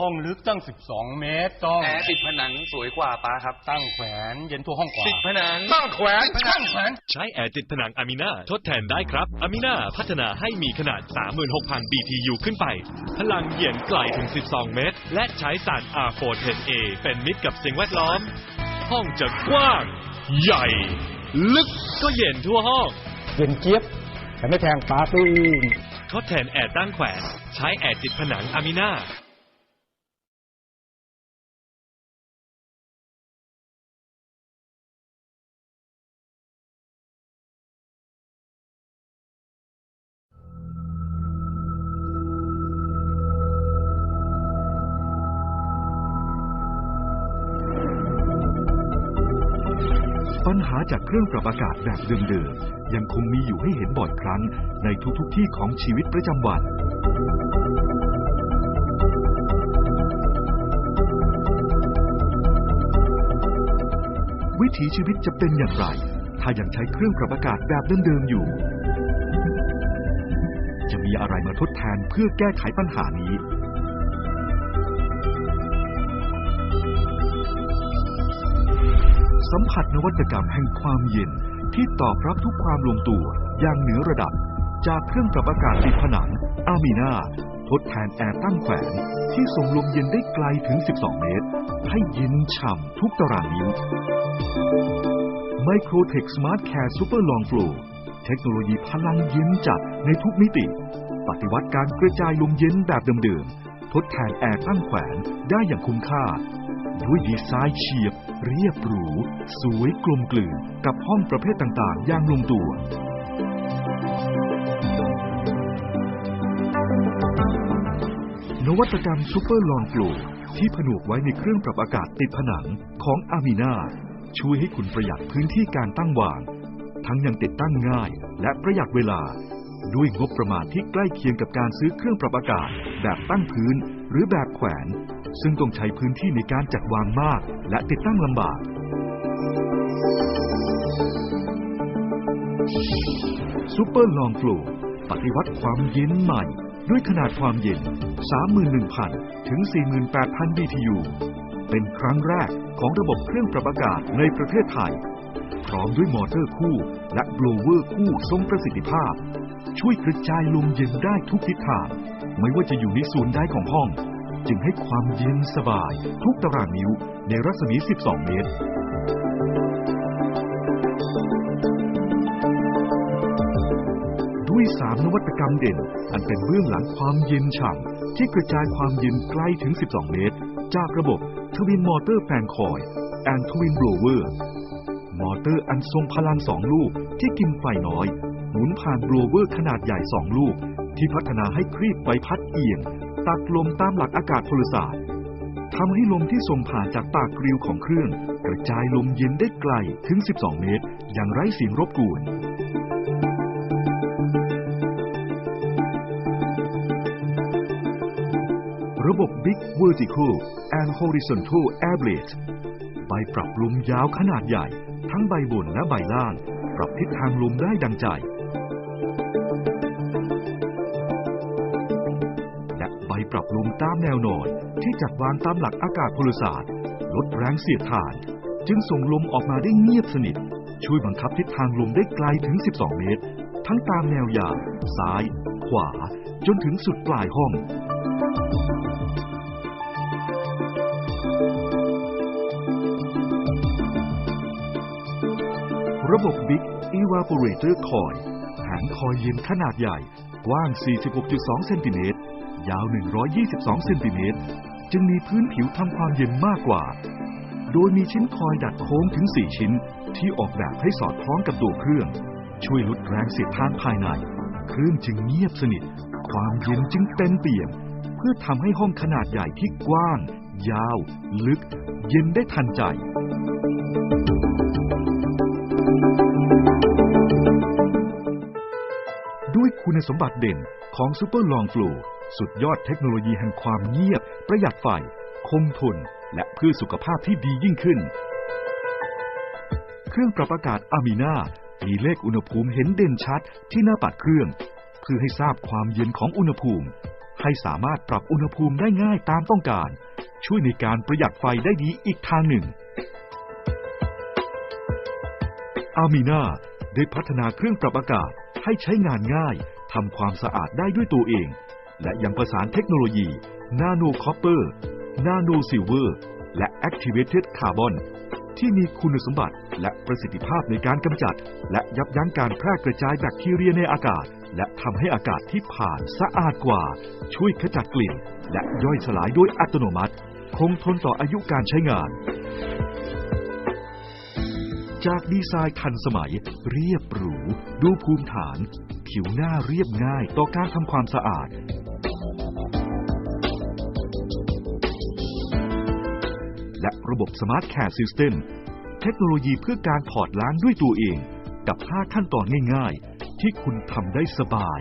ห้องลึกตั้ง 12 เมตรต้องแอร์ติดผนังสวยกว่าป้าครับ ตั้งแขวนเย็นทั่วห้องกว่าติดผนังตั้งแขวนตั้งแขวนใช้แอร์ติดผนังอามินาทดแทนได้ครับอามินาพัฒนาให้มีขนาด 36,000 BTU ขึ้นไป พลังเย็นไกลถึง 12 เมตร และใช้สาร R410A เป็นมิตรกับสิ่งแวดล้อม ห้องจะกว้าง ใหญ่ ลึกก็เย็นทั่วห้อง เย็นเจี๊ยบแต่ไม่แพงปาซื้อทดแทนแอร์ตั้งแขวนใช้แอร์ติดผนังอามินา จากเครื่องปรับอากาศแบบเดิมๆยังคงมีอยู่ให้เห็นบ่อยครั้งในทุกๆที่ของชีวิตประจำวัน วิถีชีวิตจะเป็นอย่างไร ถ้ายังใช้เครื่องปรับอากาศแบบเดิมๆอยู่ จะมีอะไรมาทดแทนเพื่อแก้ไขปัญหานี้ สัมผัสนวัตกรรมแห่งความเย็นที่ตอบรับทุกความลงตัวอย่างเหนือระดับ จากเครื่องปรับอากาศติดผนัง อามีนาทดแทนแอร์ตั้งแขวนที่ส่งลมเย็นได้ไกลถึง 12 เมตร ให้เย็นฉ่ำทุกตารางนิ้ว Microtech Smart Care Super Long Flow เทคโนโลยีพลังเย็นจัดในทุกมิติ ปฏิวัติการกระจายลมเย็นแบบเดิมๆ ทดแทนแอร์ตั้งแขวนได้อย่างคุ้มค่า ด้วยดีไซน์เฉียบ เรียบหรู สวยกลมกลืนกับห้องประเภทต่างๆ อย่างลงตัว นวัตกรรมซูเปอร์ลอนโฟลที่ผนวกไว้ในเครื่องปรับอากาศติดผนังของอามีนาช่วยให้คุณประหยัดพื้นที่การตั้งวาง ทั้งยังติดตั้งง่ายและประหยัดเวลา ด้วยงบประมาณที่ใกล้เคียงกับการซื้อเครื่องปรับอากาศแบบตั้งพื้น หรือแบบแขวน ซึ่งต้องใช้พื้นที่ในการจัดวางมาก และติดตั้งลำบาก ซูเปอร์ลองฟลูปฏิวัติความเย็นใหม่ ด้วยขนาดความเย็น 31,000 ถึง 48,000 BTU เป็นครั้งแรกของระบบเครื่องปรับอากาศในประเทศไทย พร้อมด้วยมอเตอร์คู่ และโบลเวอร์คู่ทรงประสิทธิภาพ ช่วยกระจายลมเย็นได้ทุกทิศทาง ไม่ว่าจะอยู่ในส่วนใดของห้อง จึงให้ความเย็นสบาย ทุกตารางนิ้วในรัศมี 12 เมตร ด้วยสามนวัตกรรมเด่น อันเป็นเบื้องหลังความเย็นฉ่ำที่กระจายความเย็นไกลถึง 12 เมตร จากระบบทวินมอเตอร์แฟนคอยแอนทวินโบลเวอร์ มอเตอร์อันทรงพลังสองลูกที่กินไฟน้อย หมุนผ่านโบลเวอร์ขนาดใหญ่สองลูก ที่พัฒนาให้ครีบใบพัดเอียง ตักลมตามหลักอากาศพลศาสตร์ทำให้ลมที่ส่งผ่านจากปากกริวของเครื่อง กระจายลมเย็นได้ไกลถึง 12 เมตร อย่างไร้เสียงรบกวนระบบ Big Vertical and Horizontal Air Blade ใบปรับลมยาวขนาดใหญ่ ทั้งใบบนและใบล่าง ปรับทิศทางลมได้ดังใจ และใบปรับลมตามแนวนอนที่จัดวางตามหลักอากาศพลศาสตร์ ลดแรงเสียดทาน จึงส่งลมออกมาได้เงียบสนิท ช่วยบังคับทิศทางลมได้ไกลถึง 12 เมตร ทั้งตามแนวยาวซ้าย ขวา จนถึงสุดปลายห้องระบบ Big Evaporator Coil แผงคอยเย็นขนาดใหญ่ กว้าง 46.2 เซนติเมตร ยาว 122 เซนติเมตร จึงมีพื้นผิวทำความเย็นมากกว่า โดยมีชิ้นคอยดัดโค้งถึง 4 ชิ้น ที่ออกแบบให้สอดคล้องกับตัวเครื่อง ช่วยลดแรงเสียดทานภายใน เครื่องจึงเงียบสนิท ความเย็นจึงเต็มเปี่ยม เพื่อทำให้ห้องขนาดใหญ่ที่กว้าง ยาว ลึก เย็นได้ทันใจด้วยคุณสมบัติเด่นของซูเปอร์ลองฟลู สุดยอดเทคโนโลยีแห่งความเงียบ ประหยัดไฟ คงทน และเพื่อสุขภาพที่ดียิ่งขึ้น เครื่องปรับอากาศอามีนามีเลขอุณหภูมิเห็นเด่นชัดที่หน้าปัดเครื่อง เพื่อให้ทราบความเย็นของอุณหภูมิ ให้สามารถปรับอุณหภูมิได้ง่ายตามต้องการ ช่วยในการประหยัดไฟได้ดีอีกทางหนึ่ง อามีนาได้พัฒนาเครื่องปรับอากาศให้ใช้งานง่ายทำความสะอาดได้ด้วยตัวเอง และยังประสานเทคโนโลยีนาโนคอปเปอร์นาโนซิลเวอร์และ Activated Carbon ที่มีคุณสมบัติและประสิทธิภาพในการกำจัด และยับยั้งการแพร่กระจายแบคทีเรียในอากาศ และทำให้อากาศที่ผ่านสะอาดกว่า ช่วยขจัดกลิ่น และย่อยสลายโดยอัตโนมัติ คงทนต่ออายุการใช้งาน จากดีไซน์ทันสมัย เรียบหรู ดูภูมิฐาน ผิวหน้าเรียบง่ายต่อการทำความสะอาด และระบบสมาร์ทแคร์ซิสเต็มเทคโนโลยีเพื่อการถอดล้างด้วยตัวเอง กับ 5 ขั้นตอนง่าย ๆ ที่คุณทำได้สบาย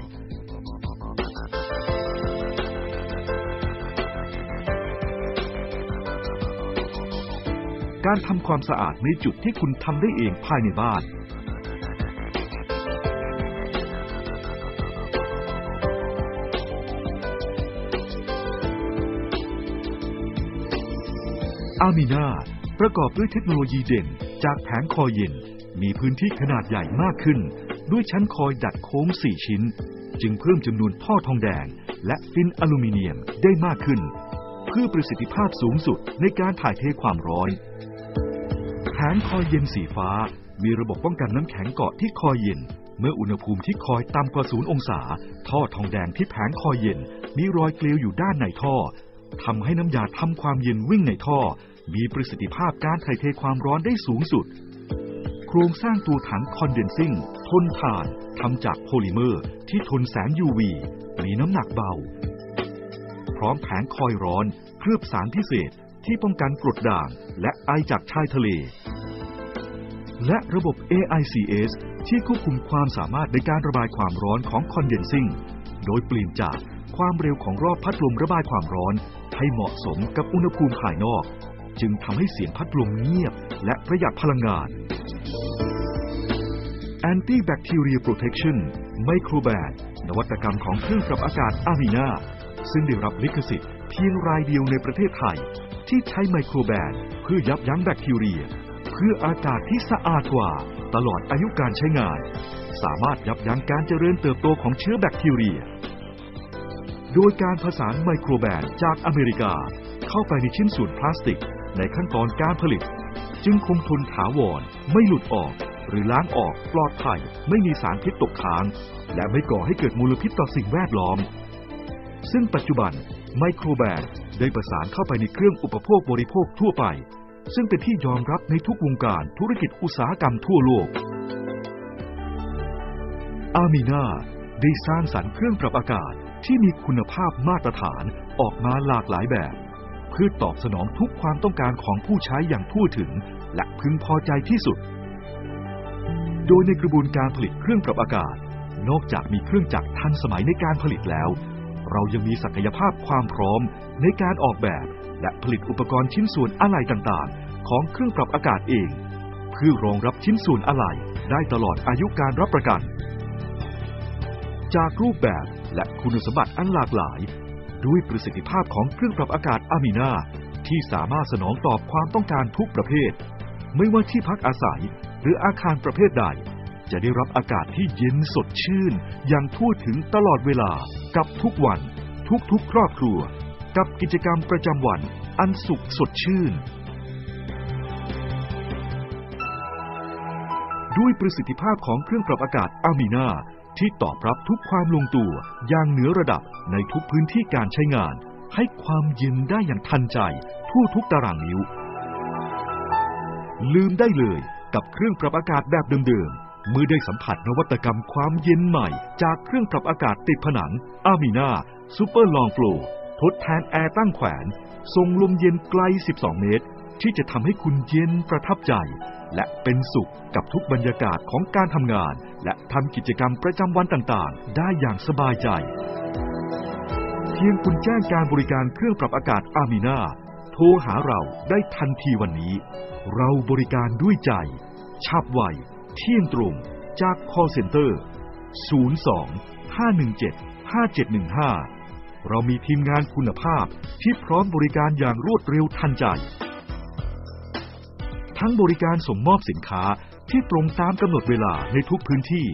การทำความสะอาดในจุดที่คุณทำได้เองภายในบ้าน อามีนาประกอบด้วยเทคโนโลยีเด่น จากแผงคอยเย็น มีพื้นที่ขนาดใหญ่มากขึ้น ด้วยชั้นคอยดัดโค้ง 4 ชิ้น จึงเพิ่มจำนวนท่อทองแดง และฟินอลูมิเนียมได้มากขึ้น เพื่อประสิทธิภาพสูงสุดในการถ่ายเทความร้อนแผงคอยเย็นสีฟ้า มีระบบป้องกันน้ำแข็งเกาะที่คอยเย็น เมื่ออุณหภูมิที่คอยต่ำกว่าศูนย์องศา ท่อทองแดงที่แผงคอยเย็น มีรอยเกลียวอยู่ด้านในท่อทำให้น้ำยาทำความเย็นวิ่งในท่อ มีประสิทธิภาพการถ่ายเทความร้อนได้สูงสุด โครงสร้างตัวถังคอนเดนซิ่งทนทานทำจากโพลิเมอร์ที่ทนแสง UV มีน้ำหนักเบา พร้อมแผงคอยร้อนเคลือบสารพิเศษที่ป้องกันกรดด่างและไอจากชายทะเล และระบบ AICS ที่ควบคุมความสามารถในการระบายความร้อนของคอนเดนซิ่งโดยเปลี่ยนจากความเร็วของรอบพัดลมระบายความร้อน ให้เหมาะสมกับอุณหภูมิภายนอก จึงทำให้เสียงพัดลมเงียบ และประหยัดพลังงาน Anti Bacterial Protection Microban นวัตกรรมของเครื่องปรับอากาศอารีนาซึ่งได้รับลิขสิทธิ์เพียงรายเดียวในประเทศไทย ที่ใช้ไมโครแบนเพื่อยับยั้งแบคทีเรีย เพื่ออากาศที่สะอาดกว่า ตลอดอายุการใช้งาน สามารถยับยั้งการเจริญเติบโตของเชื้อแบคทีเรีย โดยการผสานไมโครแบนจากอเมริกา เข้าไปในชิ้นส่วนพลาสติก ในขั้นตอนการผลิต จึงคงทนถาวรไม่หลุดออก หรือล้างออกปลอดภัยไม่มีสารพิษตกค้าง และไม่ก่อให้เกิดมลพิษต่อสิ่งแวดล้อม ซึ่งปัจจุบันไมโครแบนได้ประสานเข้าไปในเครื่องอุปโภคบริโภคทั่วไป ซึ่งเป็นที่ยอมรับในทุกวงการธุรกิจอุตสาหกรรมทั่วโลก อามีนาได้สร้างสรรค์เครื่องปรับอากาศที่มีคุณภาพมาตรฐานออกมาหลากหลายแบบ พื่อตอบสนองทุกความต้องการของผู้ใช้อย่างทั่วถึง และพึงพอใจที่สุด โดยในกระบวนการผลิตเครื่องปรับอากาศ นอกจากมีเครื่องจักรทันสมัยในการผลิตแล้ว เรายังมีศักยภาพความพร้อมในการออกแบบ และผลิตอุปกรณ์ชิ้นส่วนอะไหล่ต่างๆ ของเครื่องปรับอากาศเอง เพื่อรองรับชิ้นส่วนอะไหล่ได้ตลอดอายุการรับประกัน จากรูปแบบและคุณสมบัติอันหลากหลาย ด้วยประสิทธิภาพของเครื่องปรับอากาศอามีนาที่สามารถสนองตอบความต้องการทุกประเภท ไม่ว่าที่พักอาศัยหรืออาคารประเภทใด จะได้รับอากาศที่เย็นสดชื่น อย่างทั่วถึงตลอดเวลากับทุกวัน ทุกๆครอบครัว กับกิจกรรมประจำวัน อันสุขสดชื่น ด้วยประสิทธิภาพของเครื่องปรับอากาศอามีนา ที่ตอบรับทุกความลงตัวอย่างเหนือระดับในทุกพื้นที่การใช้งาน ให้ความเย็นได้อย่างทันใจทั่วทุกตารางนิ้ว ลืมได้เลยกับเครื่องปรับอากาศแบบเดิมๆเมื่อได้สัมผัสนวัตกรรมความเย็นใหม่ จากเครื่องปรับอากาศติดผนังอามีนาซูเปอร์ลองโฟลทดแทนแอร์ตั้งแขวนส่งลมเย็นไกล 12 เมตร ที่จะทำให้คุณเย็นประทับใจ และเป็นสุขกับทุกบรรยากาศของการทำงาน และทำกิจกรรมประจำวันต่างๆ ได้อย่างสบายใจ เพียงคุณแจ้งการบริการเครื่องปรับอากาศอามีนาโทรหาเราได้ทันทีวันนี้ เราบริการด้วยใจฉับไวเที่ยงตรงจาก call center 02 517 5715 เรามีทีมงานคุณภาพที่พร้อมบริการอย่างรวดเร็วทันใจ ทั้งบริการส่งมอบสินค้าที่ตรงตามกำหนดเวลาในทุกพื้นที่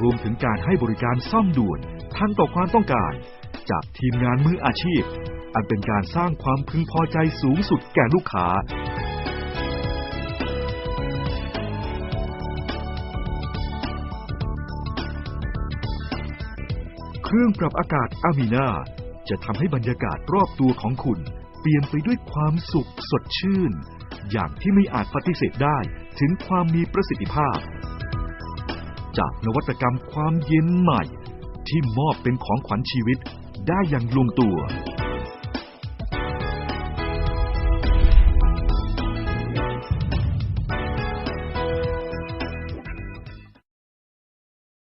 รวมถึงการให้บริการซ่อมด่วนทันต่อความต้องการ จากทีมงานมืออาชีพ อันเป็นการสร้างความพึงพอใจสูงสุดแก่ลูกค้า เครื่องปรับอากาศอามีนาจะทำให้บรรยากาศรอบตัวของคุณ เปลี่ยนไปด้วยความสุขสดชื่น อย่างที่ไม่อาจปฏิเสธได้ถึงความมีประสิทธิภาพ จากนวัตกรรมความเย็นใหม่ ที่มอบเป็นของขวัญชีวิตได้อย่างลงตัว